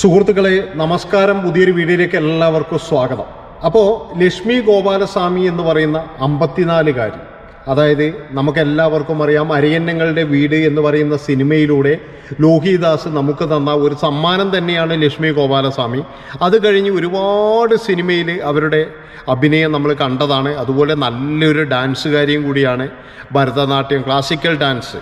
സുഹൃത്തുക്കളെ നമസ്കാരം. പുതിയൊരു വീഡിയോയിലേക്ക് എല്ലാവർക്കും സ്വാഗതം. അപ്പോൾ ലക്ഷ്മി ഗോപാലസ്വാമി എന്ന് പറയുന്ന അമ്പത്തിനാലുകാരി അതായത് നമുക്കെല്ലാവർക്കും അറിയാം അരിയന്നങ്ങളുടെ വീട് എന്ന് പറയുന്ന സിനിമയിലൂടെ ലോഹിദാസ് നമുക്ക് തന്ന ഒരു സമ്മാനം തന്നെയാണ് ലക്ഷ്മി ഗോപാലസ്വാമി. അത് കഴിഞ്ഞ് ഒരുപാട് സിനിമയിൽ അവരുടെ അഭിനയം നമ്മൾ കണ്ടതാണ്. അതുപോലെ നല്ലൊരു ഡാൻസുകാരിയും കൂടിയാണ് ഭരതനാട്യം ക്ലാസിക്കൽ ഡാൻസ്.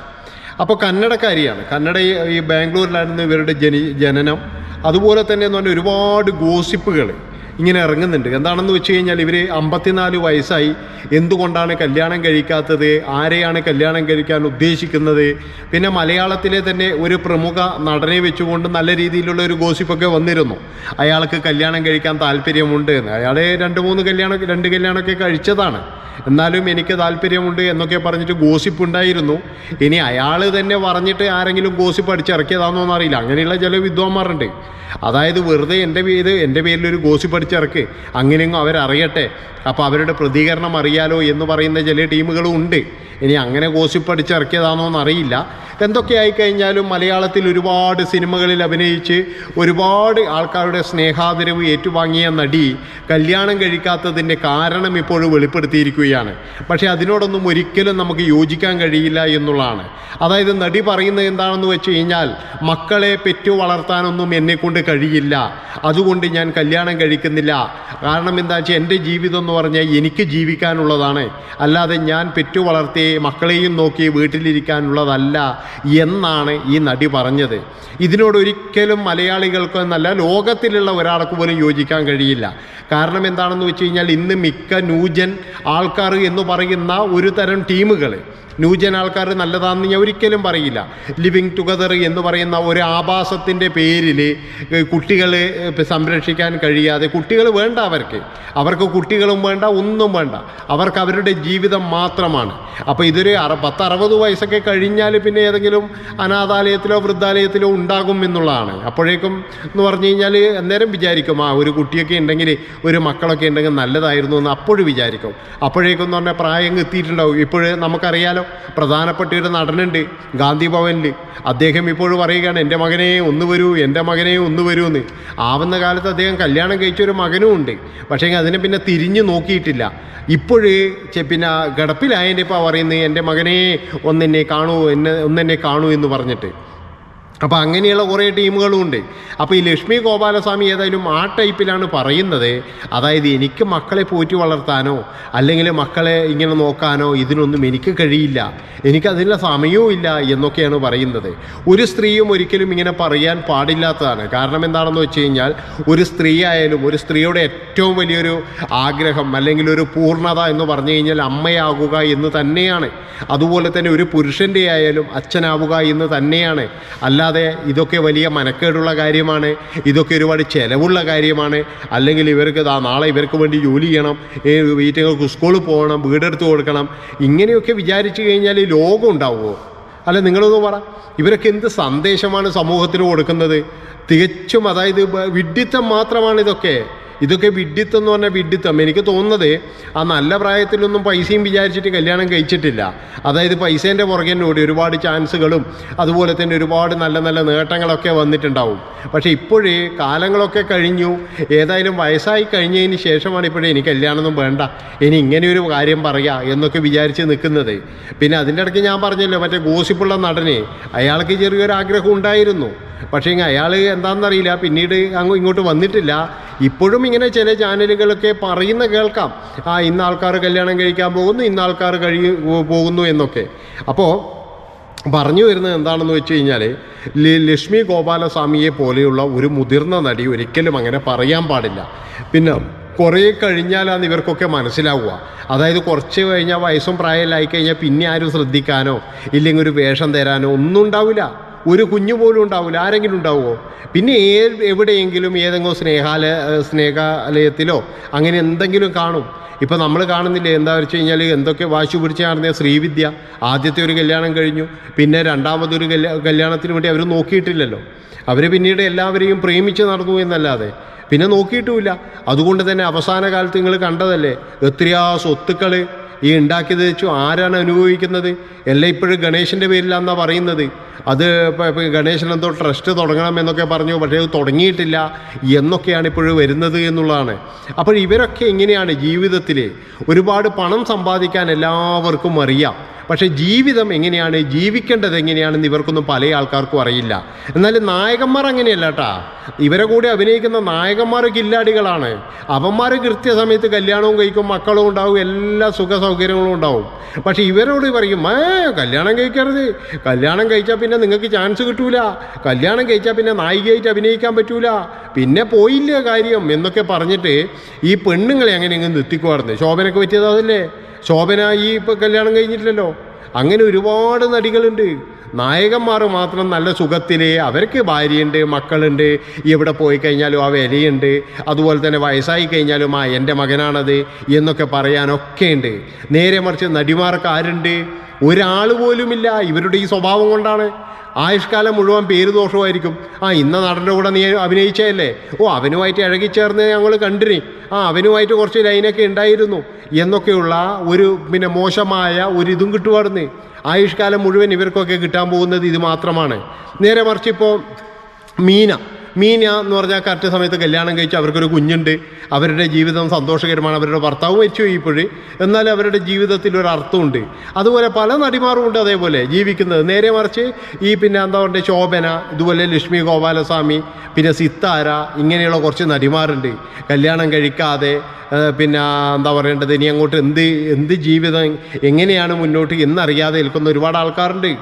അപ്പോൾ കന്നഡക്കാരിയാണ് കന്നഡ ഈ- ബാംഗ്ലൂരിലായിരുന്നു ഇവരുടെ ജനി ജനനം. അതുപോലെ തന്നെ എന്ന് പറഞ്ഞാൽ ഒരുപാട് ഗോസിപ്പുകൾ ഇങ്ങനെ ഇറങ്ങുന്നുണ്ട്. എന്താണെന്ന് വെച്ച് കഴിഞ്ഞാൽ ഇവർ അമ്പത്തിനാല് വയസ്സായി. എന്തുകൊണ്ടാണ് കല്യാണം കഴിക്കാത്തത്? ആരെയാണ് കല്യാണം കഴിക്കാൻ ഉദ്ദേശിക്കുന്നത്? പിന്നെ മലയാളത്തിലെ തന്നെ ഒരു പ്രമുഖ നടനെ വെച്ചുകൊണ്ട് നല്ല രീതിയിലുള്ള ഒരു ഗോസിപ്പൊക്കെ വന്നിരുന്നു. അയാൾക്ക് കല്യാണം കഴിക്കാൻ താല്പര്യമുണ്ട് എന്ന്. അയാളെ രണ്ട് മൂന്ന് കല്യാണം രണ്ട് കല്യാണമൊക്കെ കഴിച്ചതാണ്. എന്നാലും എനിക്ക് താല്പര്യമുണ്ട് എന്നൊക്കെ പറഞ്ഞിട്ട് ഗോസിപ്പ് ഉണ്ടായിരുന്നു ഇനി അയാൾ തന്നെ പറഞ്ഞിട്ട് ആരെങ്കിലും ഗോസിപ്പ് അടിച്ചിറക്കിയതാണെന്നൊന്നും അറിയില്ല അങ്ങനെയുള്ള ചില വിദ്വാന്മാരുണ്ട്. അതായത് വെറുതെ എന്റെ പേര് എന്റെ പേരിൽ ഒരു ഗോസിപ്പ് അടിച്ചിറക്ക്. അങ്ങനെയെങ്കിലും അവരറിയട്ടെ. അപ്പോൾ അവരുടെ പ്രതികരണം അറിയാലോ എന്ന് പറയുന്ന ചില ടീമുകളും ഉണ്ട്. ഇനി അങ്ങനെ ഗോസിപ്പ് അടിച്ചിറക്കിയതാണോ എന്നറിയില്ല എന്തൊക്കെ ആയിക്കഴിഞ്ഞാലും മലയാളത്തിൽ ഒരുപാട് സിനിമകളിൽ അഭിനയിച്ച് ഒരുപാട് ആൾക്കാരുടെ സ്നേഹാദരവ് ഏറ്റുവാങ്ങിയ നടി കല്യാണം കഴിക്കാത്തതിന്റെ കാരണം ഇപ്പോഴും വെളിപ്പെടുത്തിയിരിക്കുകയാണ്. പക്ഷേ അതിനോടൊന്നും ഒരിക്കലും നമുക്ക് യോജിക്കാൻ കഴിയില്ല എന്നുള്ളതാണ്. അതായത് നടി പറയുന്നത് എന്താണെന്ന് വെച്ച് കഴിഞ്ഞാൽ മക്കളെ പെറ്റു വളർത്താനൊന്നും എന്നെക്കൊണ്ട് കഴിയില്ല. അതുകൊണ്ട് ഞാൻ കല്യാണം കഴിക്കുന്നില്ല. കാരണം എന്താ വെച്ചാൽ എന്റെ ജീവിതം എന്ന് പറഞ്ഞാൽ എനിക്ക് ജീവിക്കാനുള്ളതാണ്. അല്ലാതെ ഞാൻ പെറ്റു വളർത്തി മക്കളെയും നോക്കി വീട്ടിലിരിക്കാനുള്ളതല്ല എന്നാണ് ഈ നടി പറഞ്ഞത്. ഇതിനോടൊരിക്കലും മലയാളികൾക്ക് എന്നല്ല ലോകത്തിലുള്ള ഒരാൾക്ക് പോലും യോജിക്കാൻ കഴിയില്ല. കാരണം എന്താണെന്ന് വെച്ച് കഴിഞ്ഞാൽ ഇന്ന് മിക്ക ന്യൂജൻ ആൾക്കാർ എന്ന് പറയുന്ന ഒരു തരം ടീമുകൾ ന്യൂജൻ ആൾക്കാർ നല്ലതാണെന്ന് ഞാൻ ഒരിക്കലും പറയില്ല. ലിവിങ് ടുഗദർ എന്ന് പറയുന്ന ഒരു ആഭാസത്തിന്റെ പേരിൽ കുട്ടികളെ സംരക്ഷിക്കാൻ കഴിയാതെ കുട്ടികൾ വേണ്ട അവർക്ക്. അവർക്ക് കുട്ടികളും വേണ്ട ഒന്നും വേണ്ട. അവർക്ക് അവരുടെ ജീവിതം മാത്രമാണ്. അപ്പോൾ ഇതൊരു അറ പത്ത് അറുപത് വയസ്സൊക്കെ കഴിഞ്ഞാൽ പിന്നെ ഏതെങ്കിലും അനാഥാലയത്തിലോ വൃദ്ധാലയത്തിലോ ഉണ്ടാകും എന്നുള്ളതാണ്. അപ്പോഴേക്കും എന്ന് പറഞ്ഞു കഴിഞ്ഞാൽ അന്നേരം വിചാരിക്കും ആ ഒരു കുട്ടിയൊക്കെ ഉണ്ടെങ്കിൽ ഒരു മക്കളൊക്കെ ഉണ്ടെങ്കിൽ നല്ലതായിരുന്നു എന്ന് അപ്പോഴും വിചാരിക്കും. അപ്പോഴേക്കും എന്ന് പറഞ്ഞാൽ പ്രായം എത്തിയിട്ടുണ്ടാവും. ഇപ്പോഴ് നമുക്കറിയാലോ പ്രധാനപ്പെട്ട ഒരു നടനുണ്ട് ഗാന്ധി ഭവനിൽ അദ്ദേഹം ഇപ്പോഴും പറയുകയാണ് എന്റെ മകനെ ഒന്ന് വരൂ എന്റെ മകനെ ഒന്ന് വരൂ എന്ന്. ആവുന്ന കാലത്ത് അദ്ദേഹം കല്യാണം കഴിച്ചൊരു മകനും ഉണ്ട്. പക്ഷേ അതിനെ പിന്നെ തിരിഞ്ഞു നോക്കിയിട്ടില്ല. ഇപ്പോഴേ പിന്നെ കിടപ്പിലായതിന്റെ ഇപ്പോൾ പറയുന്നത് എന്റെ മകനെ ഒന്നെന്നെ കാണൂ എന്നെ ഒന്നെന്നെ കാണൂ എന്ന് പറഞ്ഞിട്ട്. അപ്പോൾ അങ്ങനെയുള്ള കുറേ ടീമുകളും ഉണ്ട്. അപ്പോൾ ഈ ലക്ഷ്മി ഗോപാലസ്വാമി ഏതായാലും ആ ടൈപ്പിലാണ് പറയുന്നത്. അതായത് എനിക്ക് മക്കളെ പോറ്റി വളർത്താനോ അല്ലെങ്കിൽ മക്കളെ ഇങ്ങനെ നോക്കാനോ ഇതിനൊന്നും എനിക്ക് കഴിയില്ല. എനിക്കതിനുള്ള സമയവും ഇല്ല എന്നൊക്കെയാണ് പറയുന്നത്. ഒരു സ്ത്രീയും ഒരിക്കലും ഇങ്ങനെ പറയാൻ പാടില്ലാത്തതാണ്. കാരണം എന്താണെന്ന് വെച്ച് കഴിഞ്ഞാൽ ഒരു സ്ത്രീ ആയാലും ഒരു സ്ത്രീയുടെ ഏറ്റവും വലിയൊരു ആഗ്രഹം അല്ലെങ്കിൽ ഒരു പൂർണത എന്ന് പറഞ്ഞു കഴിഞ്ഞാൽ അമ്മയാകുക എന്ന് തന്നെയാണ്. അതുപോലെ തന്നെ ഒരു പുരുഷന്റെ ആയാലും അച്ഛനാവുക എന്ന് തന്നെയാണ്. അല്ലാതെ ഇതൊക്കെ വലിയ മനക്കേടുള്ള കാര്യമാണ് ഇതൊക്കെ ഒരുപാട് ചിലവുള്ള കാര്യമാണ്. അല്ലെങ്കിൽ ഇവർക്ക് നാളെ ഇവർക്ക് വേണ്ടി ജോലി ചെയ്യണം വീട്ടുകൾക്ക് സ്കൂളിൽ പോകണം വീടെടുത്ത് കൊടുക്കണം ഇങ്ങനെയൊക്കെ വിചാരിച്ചു കഴിഞ്ഞാൽ ലോകം ഉണ്ടാവുമോ? അല്ല നിങ്ങളൊന്ന് പറ. ഇവരൊക്കെ എന്ത് സന്ദേശമാണ് സമൂഹത്തിന് കൊടുക്കുന്നത്? തികച്ചും അതായത് വിഡ്ഢിത്തം മാത്രമാണ് ഇതൊക്കെ. ഇതൊക്കെ വിഡ്ഢിത്തം എന്ന് പറഞ്ഞാൽ വിഡ്ഢിത്തം എനിക്ക് തോന്നുന്നത് ആ നല്ല പ്രായത്തിലൊന്നും പൈസയും വിചാരിച്ചിട്ട് കല്യാണം കഴിച്ചിട്ടില്ല. അതായത് പൈസേന്റെ പുറകെ ഓടി ഒരുപാട് ചാൻസുകളും അതുപോലെ തന്നെ ഒരുപാട് നല്ല നല്ല നേട്ടങ്ങളൊക്കെ വന്നിട്ടുണ്ടാവും. പക്ഷേ ഇപ്പോഴേ കാലങ്ങളൊക്കെ കഴിഞ്ഞു. ഏതായാലും വയസ്സായി കഴിഞ്ഞതിന് ശേഷമാണ് ഇപ്പോഴേ എനിക്ക് കല്യാണമൊന്നും വേണ്ട. ഇനി ഇങ്ങനെ ഒരു കാര്യം പറയാ എന്നൊക്കെ വിചാരിച്ച് നിൽക്കുന്നത്. പിന്നെ അതിന്റെ ഇടയ്ക്ക് ഞാൻ പറഞ്ഞല്ലോ മറ്റേ ഗോസിപ്പുള്ള നടനെ അയാൾക്ക് ചെറിയൊരു ആഗ്രഹം ഉണ്ടായിരുന്നു. പക്ഷേ അയാൾ എന്താണെന്നറിയില്ല പിന്നീട് അങ്ങ് ഇങ്ങോട്ട് വന്നിട്ടില്ല. ഇപ്പോഴും ഇങ്ങനെ ചില ചാനലുകളൊക്കെ പറയുന്ന കേൾക്കാം. ആ ഇന്ന ആൾക്കാർ കല്യാണം കഴിക്കാൻ പോകുന്നു ഇന്ന ആൾക്കാർ കഴി പോകുന്നു എന്നൊക്കെ. അപ്പോൾ പറഞ്ഞു വരുന്നത് എന്താണെന്ന് വെച്ച് കഴിഞ്ഞാൽ ലക്ഷ്മി ഗോപാലസ്വാമിയെ പോലെയുള്ള ഒരു മുതിർന്ന നടി ഒരിക്കലും അങ്ങനെ പറയാൻ പാടില്ല. പിന്നെ കുറേ കഴിഞ്ഞാലാണ് ഇവർക്കൊക്കെ മനസ്സിലാവുക. അതായത് കുറച്ച് കഴിഞ്ഞാൽ വയസ്സും പ്രായമില്ലായി കഴിഞ്ഞാൽ പിന്നെ ആരും ശ്രദ്ധിക്കാനോ ഇല്ലെങ്കിൽ ഒരു വേഷം തരാനോ ഒന്നും ഉണ്ടാവില്ല. ഒരു കുഞ്ഞു പോലും ഉണ്ടാവില്ല. ആരെങ്കിലും ഉണ്ടാവുമോ പിന്നെ ഏ എവിടെയെങ്കിലും ഏതെങ്കിലും സ്നേഹാലയ സ്നേഹാലയത്തിലോ അങ്ങനെ എന്തെങ്കിലും കാണും. ഇപ്പം നമ്മൾ കാണുന്നില്ലേ? എന്താ വെച്ച് കഴിഞ്ഞാൽ എന്തൊക്കെ വാശി പിടിച്ച് നടന്ന ശ്രീവിദ്യ? ആദ്യത്തെ ഒരു കല്യാണം കഴിഞ്ഞു. പിന്നെ രണ്ടാമതൊരു കല്യാ കല്യാണത്തിന് വേണ്ടി അവർ നോക്കിയിട്ടില്ലല്ലോ. അവർ പിന്നീട് എല്ലാവരെയും പ്രേമിച്ച് നടന്നു എന്നല്ലാതെ. പിന്നെ നോക്കിയിട്ടുമില്ല. അതുകൊണ്ട് തന്നെ അവസാന കാലത്ത് നിങ്ങൾ കണ്ടതല്ലേ? എത്രയാ സ്വത്തുക്കൾ ഈ ഉണ്ടാക്കിയത് വെച്ചു ആരാണ് അനുഭവിക്കുന്നത്? എല്ലാം ഇപ്പോഴും ഗണേശന്റെ പേരിലാണെന്നാണ് പറയുന്നത്. അത് ഗണേശൻ എന്തോ ട്രസ്റ്റ് തുടങ്ങണം എന്നൊക്കെ പറഞ്ഞു പക്ഷേ അത് തുടങ്ങിയിട്ടില്ല എന്നൊക്കെയാണ് ഇപ്പോഴും വരുന്നത് എന്നുള്ളതാണ്. അപ്പോൾ ഇവരൊക്കെ എങ്ങനെയാണ് ജീവിതത്തിൽ ഒരുപാട് പണം സമ്പാദിക്കാൻ എല്ലാവർക്കും അറിയാം. പക്ഷേ ജീവിതം എങ്ങനെയാണ് ജീവിക്കേണ്ടത് എങ്ങനെയാണെന്ന് ഇവർക്കൊന്നും പല ആൾക്കാർക്കും അറിയില്ല. എന്നാൽ നായകന്മാർ അങ്ങനെയല്ല കേട്ടാ ഇവരെ കൂടെ അഭിനയിക്കുന്ന നായകന്മാർ കില്ലാടികളാണ്. അവന്മാർ കൃത്യസമയത്ത് കല്യാണവും കഴിക്കും മക്കളും ഉണ്ടാവും എല്ലാ സുഖ സൗകര്യങ്ങളും ഉണ്ടാവും. പക്ഷേ ഇവരോട് പറയും ഏ കല്യാണം കഴിക്കരുത്. കല്യാണം കഴിച്ചാൽ പിന്നെ നിങ്ങൾക്ക് ചാൻസ് കിട്ടൂല. കല്യാണം കഴിച്ചാൽ പിന്നെ നായികയായിട്ട് അഭിനയിക്കാൻ പറ്റൂല. പിന്നെ പോയില്ല കാര്യം എന്നൊക്കെ പറഞ്ഞിട്ട് ഈ പെണ്ണുങ്ങളെ അങ്ങനെ ഇങ്ങ് നിർത്തിക്കുമായിരുന്നു ശോഭനയ്ക്ക് പറ്റിയത് അതല്ലേ? ശോഭന ഈ ഇപ്പം കല്യാണം കഴിഞ്ഞിട്ടില്ലല്ലോ. അങ്ങനെ ഒരുപാട് നടികളുണ്ട്. നായകന്മാർ മാത്രം നല്ല സുഖത്തിൽ അവർക്ക് ഭാര്യയുണ്ട് മക്കളുണ്ട്. എവിടെ പോയി കഴിഞ്ഞാലും ആ വിലയുണ്ട്. അതുപോലെ തന്നെ വയസ്സായി കഴിഞ്ഞാലും ആ എന്റെ മകനാണത് എന്നൊക്കെ പറയാനൊക്കെ ഉണ്ട് നേരെ മറിച്ച് നടിമാർക്ക് ആരുണ്ട്? ഒരാൾ പോലുമില്ല ഇവരുടെ ഈ സ്വഭാവം കൊണ്ടാണ്. ആയുഷ്കാലം മുഴുവൻ പേര് ദോഷമായിരിക്കും ആ ഇന്ന നടന്റെ കൂടെ നീ അഭിനയിച്ചതല്ലേ? ഓ അവനുമായിട്ട് ഇഴകിച്ചേർന്ന് ഞങ്ങൾ കണ്ടിനി. ആ അവനുമായിട്ട് കുറച്ച് ലൈനൊക്കെ ഉണ്ടായിരുന്നു. എന്നൊക്കെയുള്ള ഒരു പിന്നെ മോശമായ ഒരു ഇതും കിട്ടുമായിരുന്നു ആയുഷ്കാലം മുഴുവൻ ഇവർക്കൊക്കെ കിട്ടാൻ പോകുന്നത് ഇത് മാത്രമാണ്. നേരെ മറിച്ച് ഇപ്പോൾ മീന. മീന എന്ന് പറഞ്ഞാൽ കറക്റ്റ് സമയത്ത് കല്യാണം കഴിച്ച് അവർക്കൊരു കുഞ്ഞുണ്ട്. അവരുടെ ജീവിതം സന്തോഷകരമാണ് അവരുടെ ഭർത്താവ് മരിച്ചു ഇപ്പോഴും എന്നാൽ അവരുടെ ജീവിതത്തിൽ ഒരു അർത്ഥമുണ്ട്. അതുപോലെ പല നടിമാരും ഉണ്ട് അതേപോലെ ജീവിക്കുന്നത്. നേരെ മറിച്ച് ഈ പിന്നെ എന്താ പറയുക ശോഭന ഇതുപോലെ ലക്ഷ്മി ഗോപാലസ്വാമി പിന്നെ സിത്താര ഇങ്ങനെയുള്ള കുറച്ച് നടിമാരുണ്ട്. കല്യാണം കഴിക്കാതെ പിന്നെ എന്താ പറയേണ്ടത് ഇനി അങ്ങോട്ട് എന്ത് എന്ത് ജീവിതം എങ്ങനെയാണ് മുന്നോട്ട് എന്നറിയാതെ നിൽക്കുന്ന ഒരുപാട് ആൾക്കാരുണ്ട്.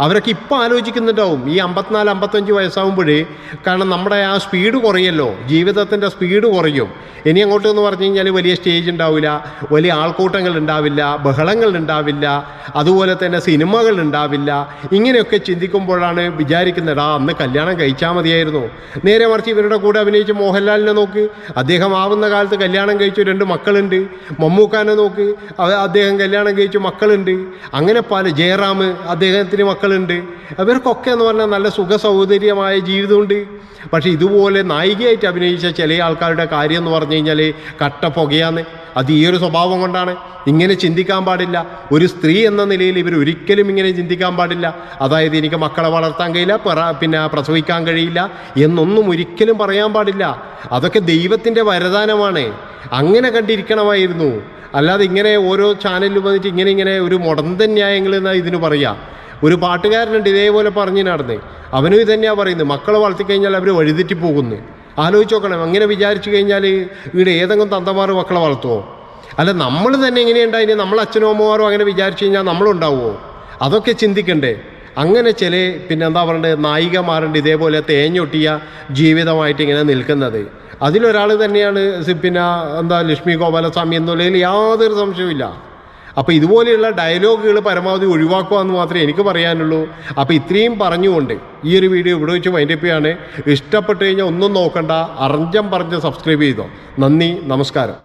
അവരൊക്കെ ഇപ്പം ആലോചിക്കുന്നുണ്ടാവും ഈ അമ്പത്തിനാല് അമ്പത്തഞ്ച് വയസ്സാകുമ്പോഴേ കാരണം നമ്മുടെ ആ സ്പീഡ് കുറയല്ലോ ജീവിതത്തിന്റെ സ്പീഡ് കുറയും. ഇനി അങ്ങോട്ട് എന്ന് പറഞ്ഞു കഴിഞ്ഞാൽ വലിയ സ്റ്റേജ് ഉണ്ടാവില്ല വലിയ ആൾക്കൂട്ടങ്ങൾ ഉണ്ടാവില്ല ബഹളങ്ങൾ ഉണ്ടാവില്ല അതുപോലെ തന്നെ സിനിമകൾ ഉണ്ടാവില്ല. ഇങ്ങനെയൊക്കെ ചിന്തിക്കുമ്പോഴാണ് വിചാരിക്കുന്നടാ അന്ന് കല്യാണം കഴിച്ചാൽ മതിയായിരുന്നു. നേരെ മറിച്ച് ഇവരുടെ കൂടെ അഭിനയിച്ച മോഹൻലാലിനെ നോക്ക്. അദ്ദേഹം ആവുന്ന കാലത്ത് കല്യാണം കഴിച്ചു രണ്ട് മക്കളുണ്ട്. മമ്മൂക്കാനെ നോക്ക്. അദ്ദേഹം കല്യാണം കഴിച്ചു മക്കളുണ്ട്. അങ്ങനെ പല ജയറാം അദ്ദേഹത്തിന് മക്കളുണ്ട്. അവർക്കൊക്കെ എന്ന് പറഞ്ഞാൽ നല്ല സുഖ സൗകര്യമായ ജീവിതമുണ്ട്. പക്ഷേ ഇതുപോലെ നായികയായിട്ട് അഭിനയിച്ച ചില ആൾക്കാരുടെ കാര്യം എന്ന് പറഞ്ഞു കഴിഞ്ഞാൽ കട്ട പുകയാന്ന്. അത് ഈ ഒരു സ്വഭാവം കൊണ്ടാണ്. ഇങ്ങനെ ചിന്തിക്കാൻ പാടില്ല. ഒരു സ്ത്രീ എന്ന നിലയിൽ ഇവർ ഒരിക്കലും ഇങ്ങനെ ചിന്തിക്കാൻ പാടില്ല. അതായത് എനിക്ക് മക്കളെ വളർത്താൻ കഴിയില്ല പിന്നെ പ്രസവിക്കാൻ കഴിയില്ല എന്നൊന്നും ഒരിക്കലും പറയാൻ പാടില്ല. അതൊക്കെ ദൈവത്തിന്റെ വരദാനമാണ്. അങ്ങനെ കണ്ടിരിക്കണമായിരുന്നു. അല്ലാതെ ഇങ്ങനെ ഓരോ ചാനലിൽ വന്നിട്ട് ഇങ്ങനെ ഇങ്ങനെ ഒരു മുടന്തൻ ന്യായങ്ങൾ എന്നാൽ ഇതിന് പറയുക ഒരു പാട്ടുകാരനുണ്ട് ഇതേപോലെ പറഞ്ഞു നടന്നേ. അവനും ഇതന്നെയാണ് തന്നെയാണ് പറയുന്നത്. മക്കളെ വളർത്തിക്കഴിഞ്ഞാൽ അവർ വഴിതെറ്റി പോകുന്നു. ആലോചിച്ച് നോക്കണം. അങ്ങനെ വിചാരിച്ചു കഴിഞ്ഞാൽ ഇവിടെ ഏതെങ്കിലും തന്തമാർ മക്കളെ വളർത്തുമോ അല്ല നമ്മൾ തന്നെ എങ്ങനെയുണ്ടായി? നമ്മൾ അച്ഛനും അമ്മമാരോ അങ്ങനെ വിചാരിച്ചു കഴിഞ്ഞാൽ നമ്മളുണ്ടാവുമോ അതൊക്കെ ചിന്തിക്കണ്ടേ. അങ്ങനെ ചില പിന്നെ എന്താ പറയണ്ടത് നായികമാരുണ്ട് ഇതേപോലെ തേഞ്ഞൊട്ടിയ ജീവിതമായിട്ട് ഇങ്ങനെ നിൽക്കുന്നത്. അതിലൊരാൾ തന്നെയാണ് പിന്നെ എന്താ ലക്ഷ്മി ഗോപാലസ്വാമി എന്നുള്ളതിൽ യാതൊരു സംശയവുമില്ല. അപ്പോൾ ഇതുപോലെയുള്ള ഡയലോഗുകൾ പരമാവധി ഒഴിവാക്കുക എന്ന് മാത്രമേ എനിക്ക് പറയാനുള്ളൂ. അപ്പോൾ ഇത്രയും പറഞ്ഞുകൊണ്ട് ഈ ഒരു വീഡിയോ ഇവിടെ വെച്ച് വൈൻഡപ്പ് ചെയ്യാണ്. ഇഷ്ടപ്പെട്ട് കഴിഞ്ഞാൽ ഒന്നും നോക്കണ്ട. അറിഞ്ഞം പറഞ്ഞ് സബ്സ്ക്രൈബ് ചെയ്തോ. നന്ദി നമസ്കാരം.